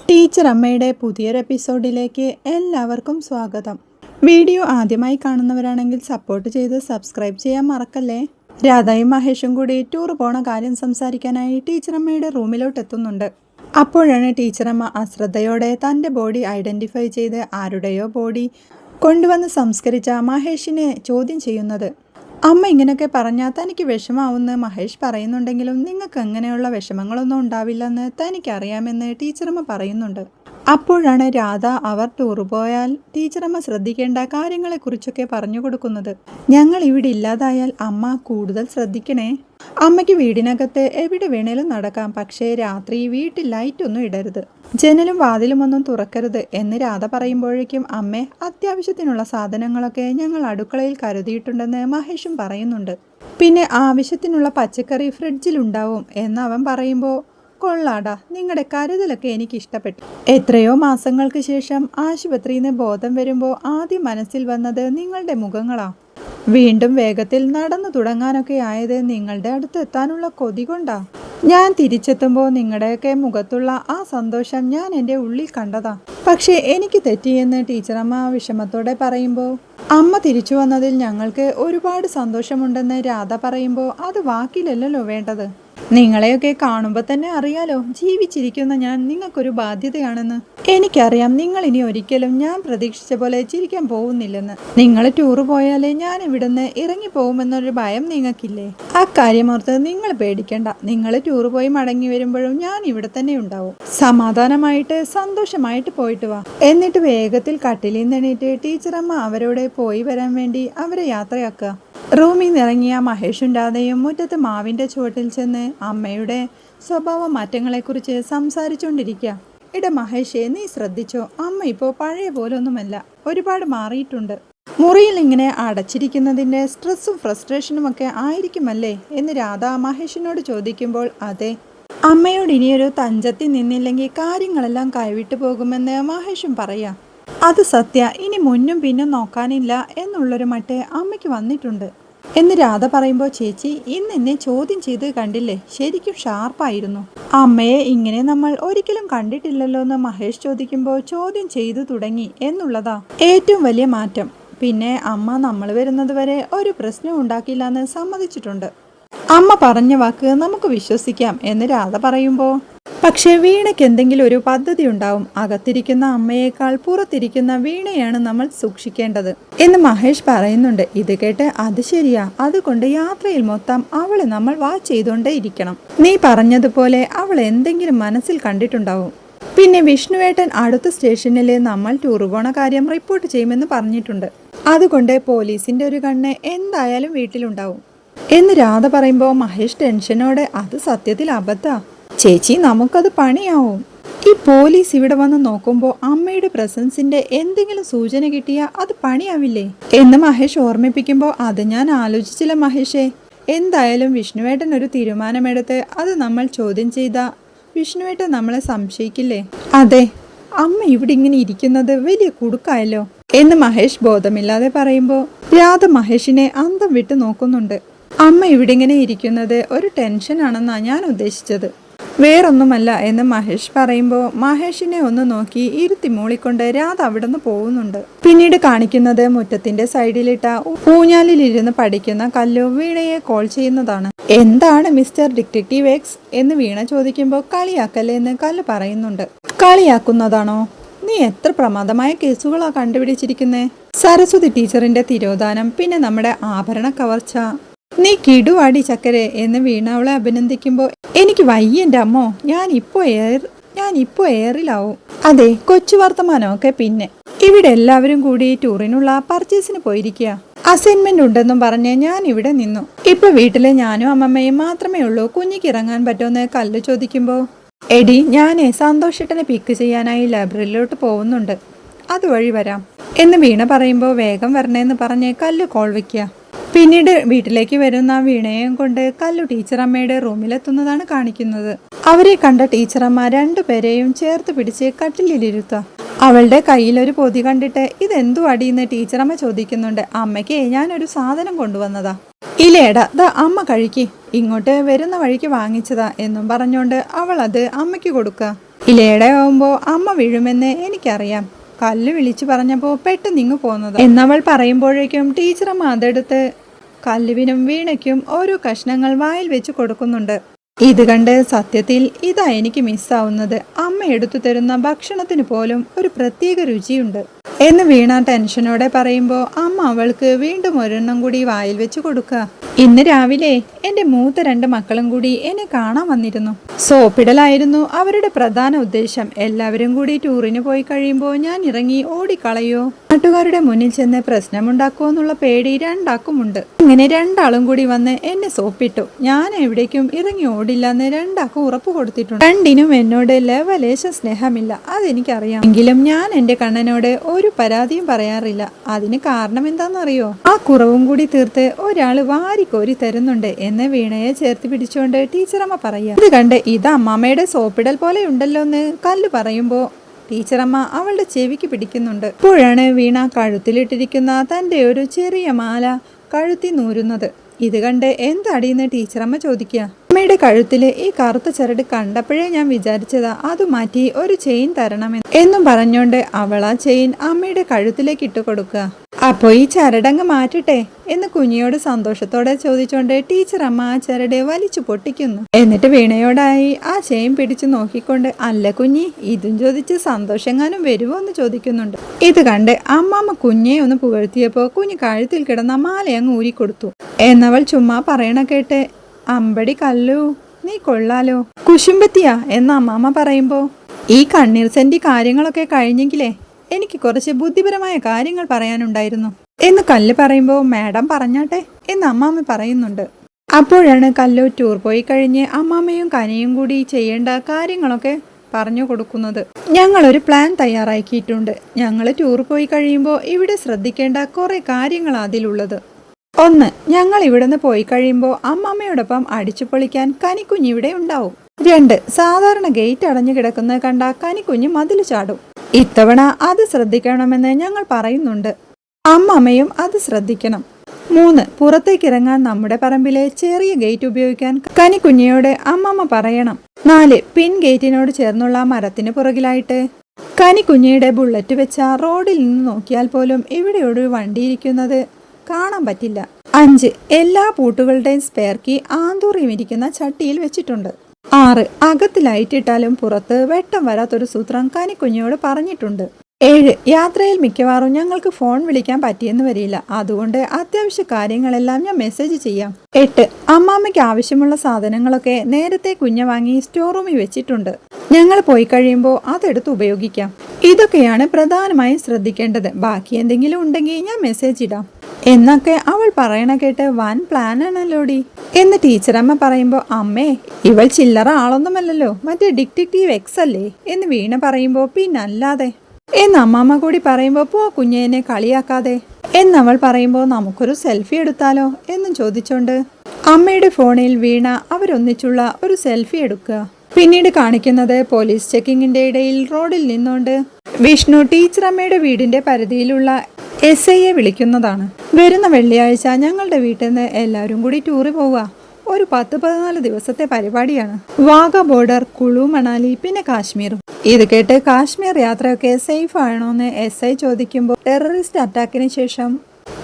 Teacher അമ്മയുടെ പുതിയൊരു എപ്പിസോഡിലേക്ക് എല്ലാവർക്കും സ്വാഗതം. വീഡിയോ ആദ്യമായി കാണുന്നവരാണെങ്കിൽ സപ്പോർട്ട് ചെയ്ത് സബ്സ്ക്രൈബ് ചെയ്യാൻ മറക്കല്ലേ? രാധയും മഹേഷും കൂടി ടൂർ പോണ കാര്യം സംസാരിക്കാനായി ടീച്ചർ അമ്മയുടെ റൂമിലോട്ട് എത്തുന്നുണ്ട്. അപ്പോഴാണ് ടീച്ചറമ്മ അശ്രദ്ധയോടെ തന്റെ ബോഡി ഐഡന്റിഫൈ ചെയ്ത് ആരുടെയോ ബോഡി കൊണ്ടുവന്ന് സംസ്കരിച്ച മഹേഷിനെ ചോദ്യം ചെയ്യുന്നത്. അമ്മ ഇങ്ങനെയൊക്കെ പറഞ്ഞാൽ തനിക്ക് വിഷമാവുമെന്ന് മഹേഷ് പറയുന്നുണ്ടെങ്കിലും നിങ്ങൾക്ക് അങ്ങനെയുള്ള വിഷമങ്ങളൊന്നും ഉണ്ടാവില്ലെന്ന് തനിക്കറിയാമെന്ന് ടീച്ചറമ്മ പറയുന്നുണ്ട്. അപ്പോഴാണ് രാധ അവർ ടൂർ പോയാൽ ടീച്ചറമ്മ ശ്രദ്ധിക്കേണ്ട കാര്യങ്ങളെക്കുറിച്ചൊക്കെ പറഞ്ഞു കൊടുക്കുന്നത്. ഞങ്ങൾ ഇവിടെ ഇല്ലാതായാൽ അമ്മ കൂടുതൽ ശ്രദ്ധിക്കണേ? അമ്മയ്ക്ക് വീടിനകത്ത് എവിടെ വേണേലും നടക്കാം പക്ഷേ രാത്രി വീട്ടിൽ ലൈറ്റ് ഒന്നും ഇടരുത്. ജനലും വാതിലും ഒന്നും തുറക്കരുത് എന്ന് രാധ പറയുമ്പോഴേക്കും അമ്മ അത്യാവശ്യത്തിനുള്ള സാധനങ്ങളൊക്കെ ഞങ്ങൾ അടുക്കളയിൽ കരുതിയിട്ടുണ്ടെന്ന് മഹേഷും പറയുന്നുണ്ട്. പിന്നെ ആവശ്യത്തിനുള്ള പച്ചക്കറി ഫ്രിഡ്ജിലുണ്ടാവും എന്ന് അവൻ പറയുമ്പോൾ കൊള്ളാടാ നിങ്ങളുടെ കരുതലൊക്കെ എനിക്ക് ഇഷ്ടപ്പെട്ടു എത്രയോ മാസങ്ങൾക്ക് ശേഷം ആശുപത്രിയിൽ നിന്ന് ബോധം വരുമ്പോൾ ആദ്യം മനസ്സിൽ വന്നത് നിങ്ങളുടെ മുഖങ്ങളാ. വീണ്ടും വേഗത്തിൽ നടന്നു തുടങ്ങാനൊക്കെ ആയത് നിങ്ങളുടെ അടുത്ത് എത്താനുള്ള കൊതി കൊണ്ടാ. ഞാൻ തിരിച്ചെത്തുമ്പോൾ നിങ്ങളുടെയൊക്കെ മുഖത്തുള്ള ആ സന്തോഷം ഞാൻ എന്റെ ഉള്ളിൽ കണ്ടതാ. പക്ഷേ എനിക്ക് തെറ്റിയെന്ന് ടീച്ചറമ്മ വിഷമത്തോടെ പറയുമ്പോൾ അമ്മ തിരിച്ചു വന്നതിൽ ഞങ്ങൾക്ക് ഒരുപാട് സന്തോഷമുണ്ടെന്ന് രാധ പറയുമ്പോൾ അത് വാക്കിലല്ലല്ലോ വേണ്ടത്. നിങ്ങളെയൊക്കെ കാണുമ്പോൾ തന്നെ അറിയാലോ ജീവിച്ചിരിക്കുന്ന ഞാൻ നിങ്ങൾക്കൊരു ബാധ്യതയാണെന്ന്. എനിക്കറിയാം നിങ്ങൾ ഇനി ഒരിക്കലും ഞാൻ പ്രതീക്ഷിച്ച പോലെ ചിരിക്കാൻ പോകുന്നില്ലെന്ന്. നിങ്ങൾ ടൂർ പോയാലേ ഞാൻ ഇവിടുന്ന് ഇറങ്ങി പോകുമെന്നൊരു ഭയം നിങ്ങൾക്കില്ലേ? അക്കാര്യമോർത്ത് നിങ്ങൾ പേടിക്കണ്ട. നിങ്ങൾ ടൂർ പോയി മടങ്ങി വരുമ്പോഴും ഞാൻ ഇവിടെ തന്നെ ഉണ്ടാവും. സമാധാനമായിട്ട് സന്തോഷമായിട്ട് പോയിട്ട് വാ. എന്നിട്ട് വേഗത്തിൽ കട്ടിലിൽ എണീറ്റ് ടീച്ചറമ്മ അവരോട് പോയി വരാൻ വേണ്ടി അവരെ യാത്രയാക്കുക. റൂമിൽ നിറങ്ങിയ മഹേഷും രാധയും മുറ്റത്ത് മാവിന്റെ ചുവട്ടിൽ ചെന്ന് അമ്മയുടെ സ്വഭാവ മാറ്റങ്ങളെക്കുറിച്ച് സംസാരിച്ചുകൊണ്ടിരിക്കുക ഇട മഹേഷേ നീ ശ്രദ്ധിച്ചോ? അമ്മ ഇപ്പോൾ പഴയ പോലൊന്നുമല്ല. ഒരുപാട് മാറിയിട്ടുണ്ട്. മുറിയിൽ ഇങ്ങനെ അടച്ചിരിക്കുന്നതിന്റെ സ്ട്രെസ്സും ഫ്രസ്ട്രേഷനും ഒക്കെ ആയിരിക്കുമല്ലേ? എന്ന് രാധ മഹേഷിനോട് ചോദിക്കുമ്പോൾ അതെ. അമ്മയോട് ഇനിയൊരു തഞ്ചത്തിൽ നിന്നില്ലെങ്കിൽ കാര്യങ്ങളെല്ലാം കൈവിട്ടു പോകുമെന്ന് മഹേഷും പറയാം. അത് സത്യ ഇനി മുന്നും പിന്നും നോക്കാനില്ല എന്നുള്ളൊരു മട്ടെ അമ്മയ്ക്ക് വന്നിട്ടുണ്ട്. എന്ന് രാധ പറയുമ്പോൾ ചേച്ചി ഇന്ന് എന്നെ ചോദ്യം ചെയ്ത് കണ്ടില്ലേ? ശരിക്കും ഷാർപ്പായിരുന്നു. അമ്മയെ ഇങ്ങനെ നമ്മൾ ഒരിക്കലും കണ്ടിട്ടില്ലല്ലോ എന്ന് മഹേഷ് ചോദിക്കുമ്പോൾ ചോദ്യം ചെയ്തു തുടങ്ങി എന്നുള്ളതാ ഏറ്റവും വലിയ മാറ്റം. പിന്നെ അമ്മ നമ്മൾ വരുന്നത് വരെ ഒരു പ്രശ്നം ഉണ്ടാക്കിയില്ല എന്ന് സമ്മതിച്ചിട്ടുണ്ട്. അമ്മ പറഞ്ഞ വാക്ക് നമുക്ക് വിശ്വസിക്കാം എന്ന് രാധ പറയുമ്പോൾ പക്ഷേ വീണയ്ക്ക് എന്തെങ്കിലും ഒരു പദ്ധതി ഉണ്ടാവും. അകത്തിരിക്കുന്ന അമ്മയേക്കാൾ പുറത്തിരിക്കുന്ന വീണയാണ് നമ്മൾ സൂക്ഷിക്കേണ്ടത്. എന്ന് മഹേഷ് പറയുന്നുണ്ട്. ഇത് കേട്ട് അത് ശരിയാ. അതുകൊണ്ട് യാത്രയിൽ മൊത്തം അവളെ നമ്മൾ വാച്ച് ചെയ്തുകൊണ്ടേ ഇരിക്കണം. നീ പറഞ്ഞതുപോലെ അവൾ എന്തെങ്കിലും മനസ്സിൽ കണ്ടിട്ടുണ്ടാവും. പിന്നെ വിഷ്ണുവേട്ടൻ അടുത്ത സ്റ്റേഷനിൽ നമ്മൾ ടൂർ പോണ കാര്യം റിപ്പോർട്ട് ചെയ്യുമെന്ന് പറഞ്ഞിട്ടുണ്ട്. അതുകൊണ്ട് പോലീസിന്റെ ഒരു കണ്ണ് എന്തായാലും വീട്ടിലുണ്ടാവും. എന്ന് രാധ പറയുമ്പോൾ മഹേഷ് ടെൻഷനോടെ അത് സത്യത്തിൽ അബദ്ധാ. ചേച്ചി നമുക്കത് പണിയാവും. ഈ പോലീസ് ഇവിടെ വന്ന് നോക്കുമ്പോൾ അമ്മയുടെ പ്രസൻസിന്റെ എന്തെങ്കിലും സൂചന കിട്ടിയാ അത് പണിയാവില്ലേ? എന്ന് മഹേഷ് ഓർമ്മിപ്പിക്കുമ്പോൾ അത് ഞാൻ ആലോചിച്ചില്ല മഹേഷേ. എന്തായാലും വിഷ്ണുവേട്ടൻ ഒരു തീരുമാനമെടുത്ത് അത് നമ്മൾ ചോദ്യം ചെയ്ത വിഷ്ണുവേട്ടൻ നമ്മളെ സംശയിക്കില്ലേ? അതെ അമ്മ ഇവിടെ ഇങ്ങനെ ഇരിക്കുന്നത് വലിയ കുടുക്കായല്ലോ എന്ന് മഹേഷ് ബോധമില്ലാതെ പറയുമ്പോൾ രാധ മഹേഷിനെ അന്തം വിട്ട് നോക്കുന്നുണ്ട്. അമ്മ ഇവിടെ ഇങ്ങനെ ഇരിക്കുന്നത് ഒരു ടെൻഷൻ ടെൻഷനാണെന്നാണ് ഞാൻ ഉദ്ദേശിച്ചത്. വേറൊന്നുമല്ല എന്ന് മഹേഷ് പറയുമ്പോൾ മഹേഷിനെ ഒന്ന് നോക്കി ഇരുത്തി മൂളിക്കൊണ്ട് രാധ അവിടെ നിന്ന് പോകുന്നുണ്ട്. പിന്നീട് കാണിക്കുന്നത് മുറ്റത്തിന്റെ സൈഡിലിട്ട ഊഞ്ഞാലിലിരുന്ന് പഠിക്കുന്ന കല്ലു വീണയെ കോൾ ചെയ്യുന്നതാണ്. എന്താണ് മിസ്റ്റർ ഡിറ്റക്റ്റീവ് എക്സ് എന്ന് വീണ ചോദിക്കുമ്പോൾ കളിയാക്കല്ലേ എന്ന് കല്ല് പറയുന്നുണ്ട്. കളിയാക്കുന്നതാണോ? നീ എത്ര പ്രമാദമായ കേസുകളാ കണ്ടുപിടിച്ചിരിക്കുന്നേ? സരസ്വതി ടീച്ചറിന്റെ തിരോധാനം പിന്നെ നമ്മുടെ ആഭരണ കവർച്ച. നീ കിടുവാടി ചക്കരെ എന്ന് വീണ അവളെ അഭിനന്ദിക്കുമ്പോൾ എനിക്ക് വയ്യന്റെ അമ്മോ ഞാൻ ഇപ്പോൾ ഞാൻ ഇപ്പോൾ എയറിലാവും അതെ കൊച്ചു വർത്തമാനമൊക്കെ പിന്നെ. ഇവിടെ എല്ലാവരും കൂടി ടൂറിനുള്ള പർച്ചേസിന് പോയിരിക്കുക അസൈൻമെന്റ് ഉണ്ടെന്നും പറഞ്ഞ് ഞാൻ ഇവിടെ നിന്നു. ഇപ്പൊ വീട്ടിലെ ഞാനും അമ്മമ്മയും മാത്രമേ ഉള്ളൂ. കുഞ്ഞിക്ക് ഇറങ്ങാൻ പറ്റുമെന്ന് കല്ല് ചോദിക്കുമ്പോൾ എടി ഞാനേ സന്തോഷേട്ടനെ പിക്ക് ചെയ്യാനായി ലൈബ്രറിയിലോട്ട് പോകുന്നുണ്ട് അതുവഴി വരാം. എന്ന് വീണ പറയുമ്പോൾ വേഗം വരണേന്ന് പറഞ്ഞ് കല്ല് കോൾ വയ്ക്കുക പിന്നീട് വീട്ടിലേക്ക് വരുന്ന വീണയും കൊണ്ട് കല്ലു ടീച്ചറമ്മയുടെ റൂമിലെത്തുന്നതാണ് കാണിക്കുന്നത്. അവരെ കണ്ട ടീച്ചറമ്മ രണ്ടുപേരെയും ചേർത്ത് പിടിച്ച് കട്ടിലിരുത്തുക അവളുടെ കയ്യിൽ ഒരു പൊതി കണ്ടിട്ട് ഇതെന്തു അടിയെന്ന് ടീച്ചറമ്മ ചോദിക്കുന്നുണ്ട്. അമ്മയ്ക്ക് ഞാനൊരു സാധനം കൊണ്ടുവന്നതാ. ഇല്ലേടാ ദാ അമ്മ കഴിക്ക്. ഇങ്ങോട്ട് വരുന്ന വഴിക്ക് വാങ്ങിച്ചതാ എന്നും പറഞ്ഞുകൊണ്ട് അവൾ അത് അമ്മയ്ക്ക് കൊടുക്കുക. ആവുമ്പോ അമ്മ വീഴുമെന്ന് എനിക്കറിയാം. കല്ല് വിളിച്ചു പറഞ്ഞപ്പോൾ പെട്ടെന്ന് ഇങ്ങ് പോന്നത്. എന്നവൾ പറയുമ്പോഴേക്കും ടീച്ചറമ്മ അതെടുത്ത് കല്ലുവിനും വീണയ്ക്കും ഓരോ കഷ്ണങ്ങൾ വായിൽ വെച്ച് കൊടുക്കുന്നുണ്ട്. ഇത് കണ്ട് സത്യത്തിൽ ഇതാ എനിക്ക് മിസ്സാവുന്നത്. അമ്മ എടുത്തു തരുന്ന ഭക്ഷണത്തിന് പോലും ഒരു പ്രത്യേക രുചിയുണ്ട്. എന്ന് വീണ ടെൻഷനോടെ പറയുമ്പോൾ അമ്മ അവൾക്ക് വീണ്ടും ഒരെണ്ണം കൂടി വായിൽ വെച്ച് കൊടുക്കുക ഇന്ന് രാവിലെ എന്റെ മൂത്ത രണ്ട് മക്കളും കൂടി എന്നെ കാണാൻ വന്നിരുന്നു. സോപ്പിടലായിരുന്നു അവരുടെ പ്രധാന ഉദ്ദേശം. എല്ലാവരും കൂടി ടൂറിന് പോയി കഴിയുമ്പോൾ ഞാൻ ഇറങ്ങി ഓടിക്കളയോ? നാട്ടുകാരുടെ മുന്നിൽ ചെന്ന് പ്രശ്നമുണ്ടാക്കുമോ എന്നുള്ള പേടി രണ്ടാക്കുമുണ്ട്. അങ്ങനെ രണ്ടാളും കൂടി വന്ന് എന്നെ സോപ്പിട്ടു. ഞാൻ എവിടേക്കും ഇറങ്ങി ഓടില്ല എന്ന് രണ്ടാക്ക് ഉറപ്പ് കൊടുത്തിട്ടുണ്ട്. രണ്ടിനും എന്നോട് ലവലേശ സ്നേഹമില്ല. അതെനിക്കറിയാം. എങ്കിലും ഞാൻ എന്റെ കണ്ണനോട് ഒരു പരാതിയും പറയാറില്ല. അതിന് കാരണം എന്താണെന്നറിയോ? ആ കുറവും കൂടി തീർത്ത് ഒരാൾ വാരിക്കോരി തരുന്നുണ്ട് എന്ന് വീണയെ ചേർത്ത് പിടിച്ചുകൊണ്ട് ടീച്ചറമ്മ പറയാ ഇത് കണ്ട് ഇത് അമ്മാമ്മയുടെ സോപ്പിടൽ പോലെ ഉണ്ടല്ലോ എന്ന് കല്ല് പറയുമ്പോ ടീച്ചറമ്മ അവളുടെ ചെവിക്ക് പിടിക്കുന്നുണ്ട്. ഇപ്പോഴാണ് വീണ കഴുത്തിലിട്ടിരിക്കുന്ന തന്റെ ഒരു ചെറിയ മാല കഴുത്തി നൂരുന്നത്. ഇത് കണ്ട് എന്താടിയെന്ന് ടീച്ചറമ്മ ചോദിക്കുക അമ്മയുടെ കഴുത്തിലെ ഈ കറുത്ത ചരട് കണ്ടപ്പോഴേ ഞാൻ വിചാരിച്ചതാ അത് മാറ്റി ഒരു ചെയിൻ തരണമെന്ന്. എന്നും പറഞ്ഞുകൊണ്ട് അവൾ ആ ചെയിൻ അമ്മയുടെ കഴുത്തിലേക്ക് ഇട്ട് കൊടുക്കുക അപ്പോ ഈ ചരടങ്ങ് മാറ്റട്ടെ എന്ന് കുഞ്ഞിയോട് സന്തോഷത്തോടെ ചോദിച്ചുകൊണ്ട് ടീച്ചർ അമ്മ ആ ചരട് വലിച്ചു പൊട്ടിക്കുന്നു. എന്നിട്ട് വീണയോടായി ആ ചെയിൻ പിടിച്ചു നോക്കിക്കൊണ്ട് അല്ല കുഞ്ഞി ഇതും ചോദിച്ച് സന്തോഷങ്ങാനും വരുമോ എന്ന് ചോദിക്കുന്നുണ്ട്. ഇത് കണ്ട് അമ്മാമ്മ കുഞ്ഞെ ഒന്ന് പുകഴ്ത്തിയപ്പോൾ കുഞ്ഞ് കഴുത്തിൽ കിടന്ന മാലയങ്ങ് ഊരിക്കൊടുത്തു എന്നവൾ ചുമ്മാ പറയണ കേട്ട് അമ്പടി കല്ലു നീ കൊള്ളാലോ. കുശുമ്പത്തിയാ എന്ന് അമ്മാമ്മ പറയുമ്പോ ഈ കണ്ണീർ സെന്റി കാര്യങ്ങളൊക്കെ കഴിഞ്ഞെങ്കിലേ എനിക്ക് കുറച്ച് ബുദ്ധിപരമായ കാര്യങ്ങൾ പറയാനുണ്ടായിരുന്നു. എന്ന് കല്ല് പറയുമ്പോൾ മാഡം പറഞ്ഞാട്ടെ എന്ന് അമ്മാമ്മ പറയുന്നുണ്ട്. അപ്പോഴാണ് കല്ലു ടൂർ പോയി കഴിഞ്ഞ് അമ്മാമ്മയും കനയും കൂടി ചെയ്യേണ്ട കാര്യങ്ങളൊക്കെ പറഞ്ഞു കൊടുക്കുന്നത്. ഞങ്ങളൊരു പ്ലാൻ തയ്യാറാക്കിയിട്ടുണ്ട്. ഞങ്ങൾ ടൂർ പോയി കഴിയുമ്പോൾ ഇവിടെ ശ്രദ്ധിക്കേണ്ട കുറേ കാര്യങ്ങൾ അതിലുള്ളത്. ഒന്ന് ഞങ്ങൾ ഇവിടുന്ന് പോയി കഴിയുമ്പോൾ അമ്മമ്മയോടൊപ്പം അടിച്ചു പൊളിക്കാൻ കനിക്കുഞ്ഞിവിടെ ഉണ്ടാവും. രണ്ട് സാധാരണ ഗേറ്റ് അടഞ്ഞു കിടക്കുന്നത് കണ്ട കനിക്കുഞ്ഞ് മതിൽ ചാടും. ഇത്തവണ അത് ശ്രദ്ധിക്കണമെന്ന് ഞങ്ങൾ പറയുന്നുണ്ട്. അമ്മമ്മയും അത് ശ്രദ്ധിക്കണം. മൂന്ന് പുറത്തേക്ക് ഇറങ്ങാൻ നമ്മുടെ പറമ്പിലെ ചെറിയ ഗേറ്റ് ഉപയോഗിക്കാൻ കനിക്കുഞ്ഞിയോട് അമ്മമ്മ പറയണം. നാല് പിൻ ഗേറ്റിനോട് ചേർന്നുള്ള മരത്തിന് പുറകിലായിട്ട്. കനിക്കുഞ്ഞിയുടെ ബുള്ളറ്റ് വെച്ച റോഡിൽ നിന്ന് നോക്കിയാൽ പോലും ഇവിടെ ഒരു വണ്ടി ഇരിക്കുന്നത് കാണാൻ പറ്റില്ല. അഞ്ച് എല്ലാ പൂട്ടുകളുടെയും സ്പെയർ കീ ആന്തൂറിയുമിരിക്കുന്ന ചട്ടിയിൽ വെച്ചിട്ടുണ്ട്. ആറ് അകത്ത് ലൈറ്റ് ഇട്ടാലും പുറത്ത് വെട്ടം വരാത്തൊരു സൂത്രം കനിക്കുഞ്ഞോട് പറഞ്ഞിട്ടുണ്ട്. ഏഴ് യാത്രയിൽ മിക്കവാറും ഞങ്ങൾക്ക് ഫോൺ വിളിക്കാൻ പറ്റിയെന്ന് വരില്ല. അതുകൊണ്ട് അത്യാവശ്യ കാര്യങ്ങളെല്ലാം ഞാൻ മെസ്സേജ് ചെയ്യാം. എട്ട് അമ്മാമ്മയ്ക്ക് ആവശ്യമുള്ള സാധനങ്ങളൊക്കെ നേരത്തെ കുഞ്ഞ വാങ്ങി സ്റ്റോർ റൂമിൽ വെച്ചിട്ടുണ്ട്. ഞങ്ങൾ പോയി കഴിയുമ്പോൾ അതെടുത്ത് ഉപയോഗിക്കാം. ഇതൊക്കെയാണ് പ്രധാനമായും ശ്രദ്ധിക്കേണ്ടത്. ബാക്കി എന്തെങ്കിലും ഉണ്ടെങ്കിൽ ഞാൻ മെസ്സേജ് ഇടാം. എന്നൊക്കെ അവൾ പറയണ കേട്ട് വൻ പ്ലാനാണല്ലോടി എന്ന് ടീച്ചറമ്മ പറയുമ്പോൾ അമ്മേ ഇവൾ ചില്ലറ ആളൊന്നുമല്ലല്ലോ. മറ്റേ ഡിക്റ്റേറ്റീവ് എക്സ് അല്ലേ? എന്ന് വീണ പറയുമ്പോൾ പിന്നല്ലാതെ. എന്ന് അമ്മാമ്മ കൂടി പറയുമ്പോൾ പോ കുഞ്ഞേനെ കളിയാക്കാതെ. എന്നവൾ പറയുമ്പോൾ നമുക്കൊരു സെൽഫി എടുത്താലോ? എന്നും ചോദിച്ചോണ്ട് അമ്മയുടെ ഫോണിൽ വീണ അവരൊന്നിച്ചുള്ള ഒരു സെൽഫി എടുക്കുക. പിന്നീട് കാണിക്കുന്നത് പോലീസ് ചെക്കിങ്ങിന്റെ ഇടയിൽ റോഡിൽ നിന്നുകൊണ്ട് വിഷ്ണു ടീച്ചറമ്മയുടെ വീടിന്റെ പരിധിയിലുള്ള എസ് ഐയെ വിളിക്കുന്നതാണ്. വരുന്ന വെള്ളിയാഴ്ച ഞങ്ങളുടെ വീട്ടിൽ നിന്ന് എല്ലാവരും കൂടി ടൂറ് പോവുക. ഒരു പത്ത് പതിനാല് ദിവസത്തെ പരിപാടിയാണ്. വാഗ ബോർഡർ കുളു മണാലി പിന്നെ കാശ്മീറും ഇത് കേട്ട് കാശ്മീർ യാത്രയൊക്കെ സേഫ് ആണോ എന്ന് എസ് ഐ ചോദിക്കുമ്പോൾ ടെററിസ്റ്റ് അറ്റാക്കിന് ശേഷം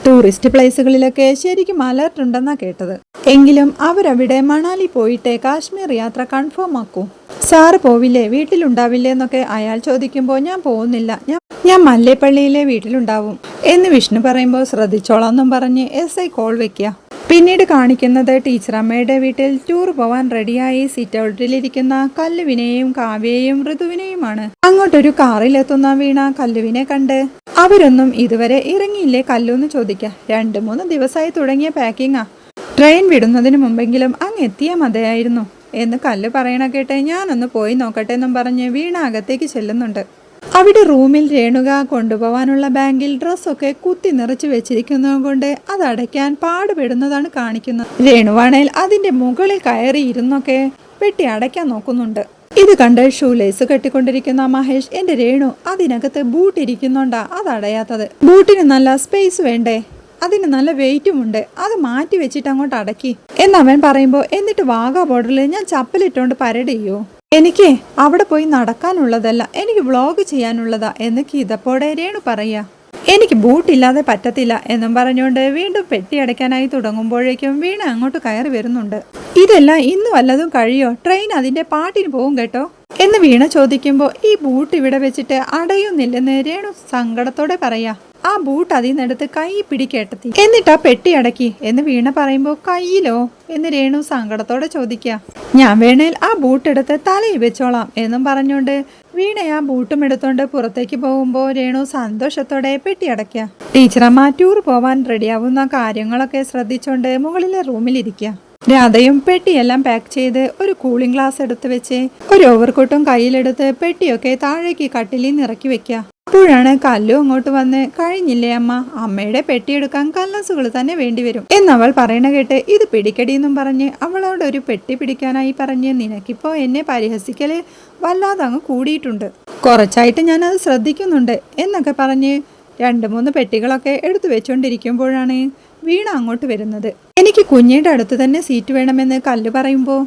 ടൂറിസ്റ്റ് പ്ലേസുകളിലൊക്കെ ശരിക്കും അലർട്ട് ഉണ്ടെന്നാ കേട്ടത്. എങ്കിലും അവരവിടെ മണാലി പോയിട്ട് കാശ്മീർ യാത്ര കൺഫേം ആക്കൂ. സാറ് പോവില്ലേ? വീട്ടിലുണ്ടാവില്ലേ എന്നൊക്കെ അയാൾ ചോദിക്കുമ്പോൾ ഞാൻ പോകുന്നില്ല. ഞാൻ ഞാൻ മല്ലേപ്പള്ളിയിലെ വീട്ടിലുണ്ടാവും എന്ന് വിഷ്ണു പറയുമ്പോൾ ശ്രദ്ധിച്ചോളാം എന്നും പറഞ്ഞ് എസ് ഐ കോൾ വെക്കുക പിന്നീട് കാണിക്കുന്നത് ടീച്ചറമ്മയുടെ വീട്ടിൽ ടൂർ പോവാൻ റെഡിയായി സിറ്റ് ഔട്ടിലിരിക്കുന്ന കല്ലുവിനെയും കാവ്യയെയും ഋതുവിനെയുമാണ്. അങ്ങോട്ടൊരു കാറിലെത്തുന്ന വീണ കല്ലുവിനെ കണ്ട് അവരൊന്നും ഇതുവരെ ഇറങ്ങിയില്ലേ കല്ലൂന്ന് ചോദിക്കുക രണ്ട് മൂന്ന് ദിവസമായി തുടങ്ങിയ പാക്കിങ്ങാ. ട്രെയിൻ വിടുന്നതിന് മുമ്പെങ്കിലും അങ്ങ് എത്തിയാൽ മതിയായിരുന്നു. എന്ന് കല്ല് പറയണ കേട്ടെ ഞാനൊന്ന് പോയി നോക്കട്ടെ എന്നും പറഞ്ഞ് വീണ അകത്തേക്ക് ചെല്ലുന്നുണ്ട്. അവിടെ റൂമിൽ രേണുക കൊണ്ടുപോകാനുള്ള ബാങ്കിൽ ഡ്രസ്സൊക്കെ കുത്തി നിറച്ച് വെച്ചിരിക്കുന്നത് കൊണ്ട് അത് അടയ്ക്കാൻ പാടുപെടുന്നതാണ് കാണിക്കുന്നത്. രേണുവാണേൽ അതിന്റെ മുകളിൽ കയറി ഇരുന്നൊക്കെ പെട്ടി അടയ്ക്കാൻ നോക്കുന്നുണ്ട്. ഇത് കണ്ട് ഷൂലേസ് കെട്ടിക്കൊണ്ടിരിക്കുന്ന മഹേഷ് എന്റെ രേണു അതിനകത്ത് ബൂട്ട് ഇരിക്കുന്നുണ്ടാ? അത് അടയാത്തത് ബൂട്ടിന് നല്ല സ്പേസ് വേണ്ടേ? അതിന് നല്ല വെയിറ്റും ഉണ്ട്. അത് മാറ്റി വെച്ചിട്ട് അങ്ങോട്ട് അടക്കി. എന്നവൻ പറയുമ്പോൾ എന്നിട്ട് വാഗാ ബോർഡറിൽ ഞാൻ ചപ്പലിട്ടുകൊണ്ട് പരഡ് ചെയ്യൂ. എനിക്ക് അവിടെ പോയി നടക്കാനുള്ളതല്ല എനിക്ക് വ്ളോഗ് ചെയ്യാനുള്ളതാ. എന്ന് കീതപ്പോടെ രേണു പറയാ എനിക്ക് ബൂട്ടില്ലാതെ പറ്റത്തില്ല എന്നും പറഞ്ഞുകൊണ്ട് വീണ്ടും പെട്ടി അടയ്ക്കാനായി തുടങ്ങുമ്പോഴേക്കും വീണ അങ്ങോട്ട് കയറി വരുന്നുണ്ട്. ഇതെല്ലാം ഇന്ന് വല്ലതും കഴിയോ? ട്രെയിൻ അതിന്റെ പാട്ടിന് പോകും കേട്ടോ? എന്ന് വീണ ചോദിക്കുമ്പോൾ ഈ ബൂട്ട് ഇവിടെ വെച്ചിട്ട് അടയുന്നില്ലെന്ന് രേണു സങ്കടത്തോടെ പറയാ. ആ ബൂട്ട് അതിൽ നിന്നെടുത്ത് കൈ പിടിക്കേട്ടത്തി. എന്നിട്ട് ആ പെട്ടി അടക്കി. എന്ന് വീണ പറയുമ്പോൾ കയ്യിലോ? എന്ന് രേണു സങ്കടത്തോടെ ചോദിക്കുക ഞാൻ വേണേൽ ആ ബൂട്ട് എടുത്ത് തലയിൽ വെച്ചോളാം എന്നും പറഞ്ഞുകൊണ്ട് വീണ ആ ബൂട്ടും എടുത്തോണ്ട് പുറത്തേക്ക് പോകുമ്പോൾ രേണു സന്തോഷത്തോടെ പെട്ടി അടയ്ക്കുക ടീച്ചറമ്മ ടൂർ പോവാൻ റെഡിയാവുന്ന കാര്യങ്ങളൊക്കെ ശ്രദ്ധിച്ചുകൊണ്ട് മുകളിലെ റൂമിലിരിക്കുക രാധയും പെട്ടിയെല്ലാം പാക്ക് ചെയ്ത് ഒരു കൂളിംഗ് ഗ്ലാസ് എടുത്ത് വെച്ച് ഒരു ഓവർകോട്ടും കയ്യിലെടുത്ത് പെട്ടിയൊക്കെ താഴേക്ക് കട്ടിലിൽ നിറക്കി വെക്കുക അപ്പോഴാണ് കല്ലു അങ്ങോട്ട് വന്ന് കഴിഞ്ഞില്ലേ അമ്മ അമ്മയുടെ പെട്ടിയെടുക്കാൻ കല്ലസുകൾ തന്നെ വേണ്ടിവരും എന്നവൾ പറയണ കേട്ട് ഇത് പിടിക്കടി എന്നും പറഞ്ഞ് അവളോട് ഒരു പെട്ടി പിടിക്കാനായി പറഞ്ഞ് നിനക്കിപ്പോ എന്നെ പരിഹസിക്കൽ വല്ലാതെ അങ്ങ് കൂടിയിട്ടുണ്ട്. കുറച്ചായിട്ട് ഞാൻ അത് ശ്രദ്ധിക്കുന്നുണ്ട്. എന്നൊക്കെ പറഞ്ഞ് രണ്ട് മൂന്ന് പെട്ടികളൊക്കെ എടുത്തു വെച്ചുകൊണ്ടിരിക്കുമ്പോഴാണ് വീണ അങ്ങോട്ട് വരുന്നത്. എനിക്ക് കുഞ്ഞിയുടെ അടുത്ത് തന്നെ സീറ്റ് വേണമെന്ന് കല്ല് പറയുമ്പോൾ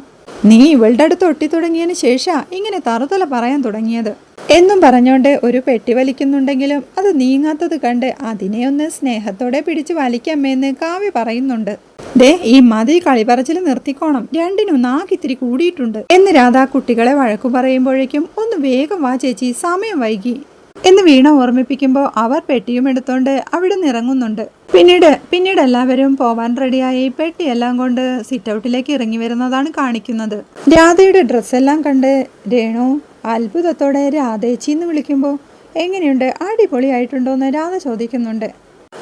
നീ ഇവളുടെ അടുത്ത് ഒട്ടി തുടങ്ങിയതിന് ശേഷം ഇങ്ങനെ തറുതല പറയാൻ തുടങ്ങിയത്. എന്നും പറഞ്ഞുകൊണ്ട് ഒരു പെട്ടി വലിക്കുന്നുണ്ടെങ്കിലും അത് നീങ്ങാത്തത് കണ്ട് അതിനെ ഒന്ന് സ്നേഹത്തോടെ പിടിച്ച് വലിക്കാമെന്ന് കാവ്യ പറയുന്നുണ്ട്. ദേ ഈ മതി കളിപറച്ചിൽ നിർത്തിക്കോണം. രണ്ടിനും നാക്കിത്തിരി കൂടിയിട്ടുണ്ട്. എന്ന് രാധ കുട്ടികളെ വഴക്കു പറയുമ്പോഴേക്കും ഒന്ന് വേഗം വാ ചേച്ചി സമയം വൈകി. എന്ന് വീണ ഓർമ്മിപ്പിക്കുമ്പോൾ അവർ പെട്ടിയും എടുത്തോണ്ട് അവിടെ നിറങ്ങുന്നുണ്ട് പിന്നീട് പിന്നീട് എല്ലാവരും പോവാൻ റെഡിയായി പെട്ടിയെല്ലാം കൊണ്ട് സിറ്റ് ഔട്ടിലേക്ക് ഇറങ്ങി വരുന്നതാണ് കാണിക്കുന്നത്. രാധയുടെ ഡ്രസ്സെല്ലാം കണ്ട് രേണു അത്ഭുതത്തോടെ രാധേച്ചി എന്ന് വിളിക്കുമ്പോൾ എങ്ങനെയുണ്ട്? അടിപൊളിയായിട്ടുണ്ടോ എന്ന് രാധ ചോദിക്കുന്നുണ്ട്.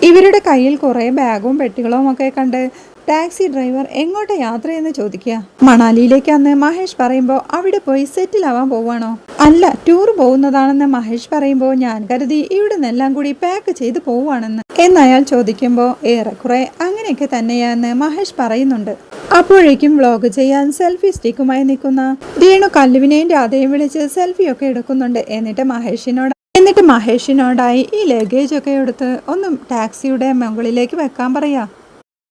ഇവരുടെ കയ്യിൽ കുറേ ബാഗും പെട്ടികളും ഒക്കെ കണ്ട് ടാക്സി ഡ്രൈവർ എങ്ങോട്ട് യാത്രയെന്ന് ചോദിക്കുക മണാലിയിലേക്ക് അന്ന് മഹേഷ് പറയുമ്പോൾ അവിടെ പോയി സെറ്റിൽ ആവാൻ പോവാണോ? അല്ല ടൂർ പോകുന്നതാണെന്ന് മഹേഷ് പറയുമ്പോൾ ഞാൻ കരുതി ഇവിടെ നിന്നെല്ലാം കൂടി പാക്ക് ചെയ്ത് പോവാണെന്ന്. എന്നയാൾ ചോദിക്കുമ്പോൾ ഏറെക്കുറെ അങ്ങനെയൊക്കെ തന്നെയാന്ന് മഹേഷ് പറയുന്നുണ്ട്. അപ്പോഴേക്കും വ്ളോഗ് ചെയ്യാൻ സെൽഫി സ്റ്റിക്കുമായി നിൽക്കുന്ന രേണു കല്ലുവിനെയും രാധയും വിളിച്ച് സെൽഫിയൊക്കെ എടുക്കുന്നുണ്ട്. എന്നിട്ട് മഹേഷിനോട് എന്നിട്ട് മഹേഷിനോടായി ഈ ലഗേജ് ഒക്കെ എടുത്ത് ഒന്നും ടാക്സിയുടെ മുകളിലേക്ക് വെക്കാൻ പറയാ.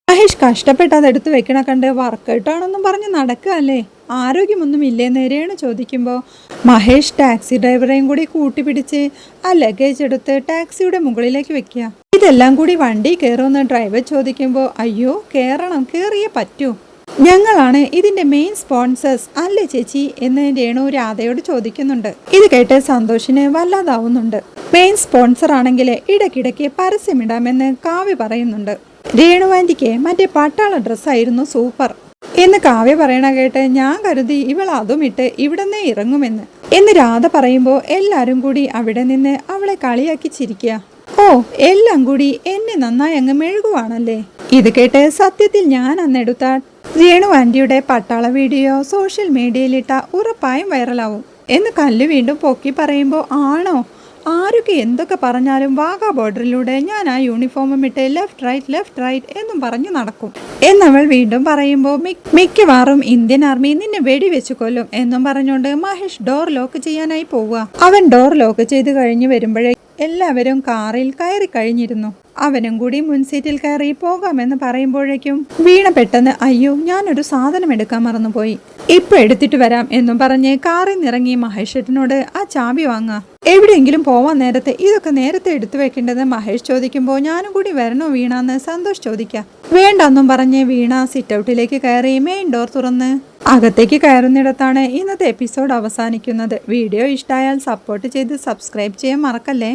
മഹേഷ് കഷ്ടപ്പെട്ട് അത് എടുത്ത് വെക്കണ കണ്ട് വർക്കൗട്ടാണെന്നും പറഞ്ഞ് നടക്കുകയല്ലേ? ആരോഗ്യമൊന്നും ഇല്ലേ നേരെയാണ് ചോദിക്കുമ്പോൾ മഹേഷ് ടാക്സി ഡ്രൈവറെയും കൂടി കൂട്ടിപ്പിടിച്ച് ആ ലഗേജ് എടുത്ത് ടാക്സിയുടെ മുകളിലേക്ക് വെക്കുക. ഇതെല്ലാം കൂടി വണ്ടി കയറുമെന്ന് ഡ്രൈവർ ചോദിക്കുമ്പോൾ അയ്യോ കയറണം കയറിയേ പറ്റൂ. ഞങ്ങളാണ് ഇതിന്റെ മെയിൻ സ്പോൺസേഴ്സ് അല്ലേ ചേച്ചി എന്ന് രേണു രാധയോട് ചോദിക്കുന്നുണ്ട്. ഇത് കേട്ട് സന്തോഷിന് വല്ലാതാവുന്നുണ്ട്. മെയിൻ സ്പോൺസർ ആണെങ്കിൽ ഇടയ്ക്കിടയ്ക്ക് പരസ്യമിടാമെന്ന് കാവ്യ പറയുന്നുണ്ട്. രേണു ആന്റിക്ക് മറ്റേ പട്ടാള ഡ്രസ്സായിരുന്നു സൂപ്പർ എന്ന് കാവ്യ പറയണ കേട്ട് ഞാൻ കരുതി ഇവൾ അതും ഇട്ട് ഇവിടെന്നേ ഇറങ്ങുമെന്ന്. എന്ന് രാധ പറയുമ്പോൾ എല്ലാരും കൂടി അവിടെ നിന്ന് അവളെ കളിയാക്കി ചിരിക്കുക ഓ എല്ലാം കൂടി എന്നെ നന്നായി അങ്ങ് മെഴുകുവാണല്ലേ? ഇത് കേട്ട് സത്യത്തിൽ ഞാൻ അന്നെടുത്ത രേണു ആന്റിയുടെ പട്ടാള വീഡിയോ സോഷ്യൽ മീഡിയയിലിട്ട ഉറപ്പായും വൈറലാവും. എന്ന് കല്ല് വീണ്ടും പൊക്കി പറയുമ്പോൾ ആണോ? ആരൊക്കെ എന്തൊക്കെ പറഞ്ഞാലും വാഗ ബോർഡറിലൂടെ ഞാൻ ആ യൂണിഫോമും ഇട്ട് ലെഫ്റ്റ് റൈറ്റ് ലെഫ്റ്റ് റൈറ്റ് എന്നും പറഞ്ഞു നടക്കും. എന്നവൾ വീണ്ടും പറയുമ്പോൾ മിക്ക- മിക്കവാറും ഇന്ത്യൻ ആർമി നിന്നെ വെടിവെച്ചു കൊല്ലും എന്നും പറഞ്ഞുകൊണ്ട് മഹേഷ് ഡോർ ലോക്ക് ചെയ്യാനായി പോവുക. അവൻ ഡോർ ലോക്ക് ചെയ്ത് കഴിഞ്ഞു വരുമ്പോഴേ എല്ലാവരും കാറിൽ കയറി കഴിഞ്ഞിരുന്നു. അവനും കൂടി മുൻസീറ്റിൽ കയറി പോകാമെന്ന് പറയുമ്പോഴേക്കും വീണ പെട്ടെന്ന് അയ്യോ ഞാനൊരു സാധനം എടുക്കാൻ മറന്നുപോയി. ഇപ്പൊ എടുത്തിട്ട് വരാം എന്നും പറഞ്ഞ് കാറിൽ നിന്നിറങ്ങി മഹേഷേട്ടനോട് ആ ചാവി വാങ്ങാ. എവിടെയെങ്കിലും പോവാൻ നേരത്തെ ഇതൊക്കെ നേരത്തെ എടുത്തു വെക്കേണ്ടത്? മഹേഷ് ചോദിക്കുമ്പോൾ ഞാനും കൂടി വരണോ വീണാന്ന് സന്തോഷ് ചോദിക്കാം. വേണ്ടെന്നും പറഞ്ഞ് വീണ സിറ്റ് ഔട്ടിലേക്ക് കയറി മെയിൻ ഡോർ തുറന്ന് അകത്തേക്ക് കയറുന്നിടത്താണ് ഇന്നത്തെ എപ്പിസോഡ് അവസാനിക്കുന്നത്. വീഡിയോ ഇഷ്ടമായാൽ സപ്പോർട്ട് ചെയ്ത് സബ്സ്ക്രൈബ് ചെയ്യാൻ മറക്കല്ലേ?